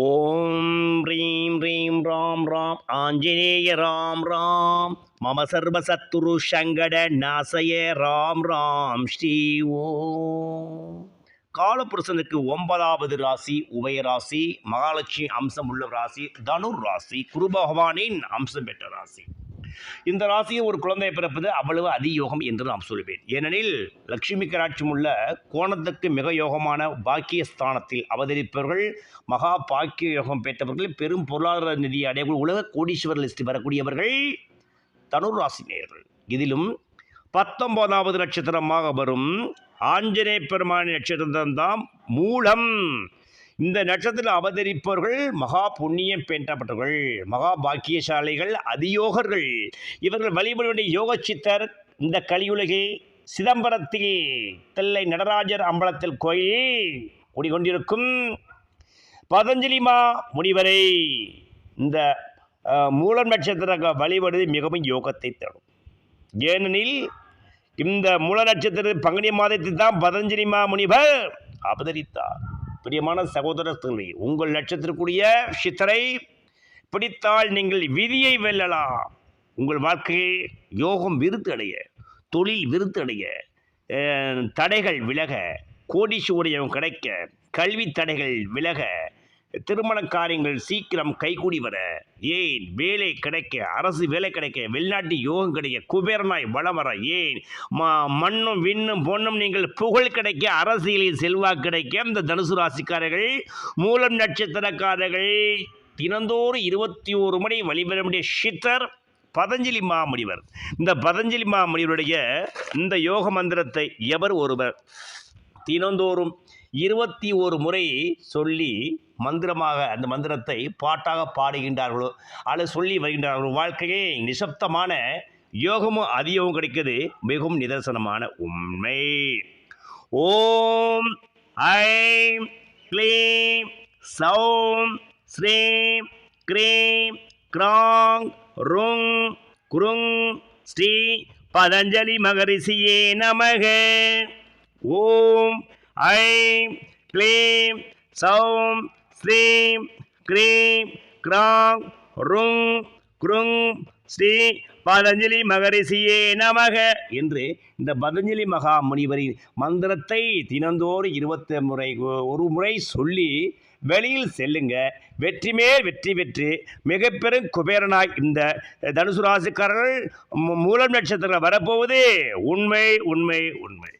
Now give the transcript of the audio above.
ஓம் ரீம் ரீம் ராம் ராம் ஆஞ்சநேய ராம் ராம் மம சர்வசத்துரு சங்கட நாசய ராம் ராம் ஸ்ரீ ஓம். காலபுருஷனுக்கு ஒன்பதாவது ராசி உபயராசி மகாலட்சுமி அம்சம் உள்ள ராசி தனுர் ராசி குரு பகவானின் அம்சம் பெற்ற ராசி. இந்த ராசியில் ஒரு குழந்தை பிறப்பது அவ்வளவு அதியோகம் என்று நாம் சொல்வேன். ஏனெனில் லட்சுமி கராட்சியம் உள்ள கோணத்துக்கு மிக யோகமான பாக்கியஸ்தானத்தில் அவதரிப்பவர்கள் மகா பாக்கிய யோகம் பெற்றவர்கள் பெரும் பொருளாதார நிதியை அடையக்கூடிய உலக கோடீஸ்வரர் லிஸ்ட் வரக்கூடியவர்கள் தனுர் ராசி நேயர்கள். இதிலும் பத்தொன்பதாவது நட்சத்திரமாக வரும். ஆஞ்சநேய பெருமானி நட்சத்திரம் தான் மூலம் இந்த நட்சத்திரத்தில் அவதரிப்பவர்கள் மகா புண்ணியம் பெற்றப்பட்டவர்கள் மகா பாக்கியசாலைகள் அதியோகர்கள். இவர்கள் வழிபட வேண்டிய யோக சித்தர் இந்த கலியுலகில் சிதம்பரத்தில் தில்லை நடராஜர் அம்பலத்தில் கோயில் குடிகொண்டிருக்கும் பதஞ்சலிமா முனிவரை இந்த மூல நட்சத்திர வழிபடுவது மிகவும் யோகத்தை தரும். ஏனெனில் இந்த மூல நட்சத்திர பங்குனி மாதத்தில் தான் பதஞ்சலி முனிவர் அவதரித்தார். பிரியமான சகோதர உங்கள் நட்சத்திரக்குரிய சித்தரை பிடித்தால் நீங்கள் விதியை வெல்லலாம். உங்கள் வாழ்க்கையை யோகம் விருத்து அடைய தொழில் விருத்து அடைய தடைகள் விலக கோடீஸ்வரியம் கிடைக்க கல்வி தடைகள் விலக திருமண காரியங்கள் சீக்கிரம் கைகூடி வர. ஏன்? வேலை கிடைக்க அரசு வேலை கிடைக்க வெளிநாட்டு யோகம் கிடைக்க குபேரனாய் வளம் வர. ஏன்? மண்ணும் விண்ணும் பொண்ணும் நீங்கள் புகழ் கிடைக்க அரசியலில் செல்வாக்கு கிடைக்க இந்த தனுசு ராசிக்காரர்கள் மூலம் நட்சத்திரக்காரர்கள் தினந்தோறும் இருபத்தி ஒரு மணி வழிபெற வேண்டிய சித்தர் பதஞ்சலி மாமுனிவர். இந்த பதஞ்சலி மாமுனிவருடைய இந்த யோக மந்திரத்தை எவர் ஒருவர் தினந்தோறும் இருபத்தி ஒரு முறை சொல்லி மந்திரமாக அந்த மந்திரத்தை பாட்டாக பாடுகின்றார்களோ அல்லது சொல்லி வருகின்றார்களோ வாழ்க்கையே நிசப்தமான யோகமும் அதிகமும் கிடைக்கிறது மிகவும் நிதர்சனமான உண்மை. ஓம் ஐம் க்ளீம் சௌம் ஸ்ரீம் க்ரீம் கிராங் ருங் குருங் ஸ்ரீ பதஞ்சலி மகரிஷியே நமக. ஓம் ஐம் க்ளீம் சௌம் ஸ்ரீம் க்ரீம் கிராங் ருங் குருங் ஸ்ரீ பதஞ்சலி மகரிஷியே நமக என்று இந்த பதஞ்சலி மகா முனிவரின் மந்திரத்தை தினந்தோறும் இருபத்தி முறை ஒரு முறை சொல்லி வெளியில் செல்லுங்க. வெற்றி மேல் வெற்றி பெற்று மிக பெரும் குபேரனாய் இந்த தனுசு ராசிக்காரர்கள் மூலம் நட்சத்திரம் வரப்போவது உண்மை உண்மை உண்மை.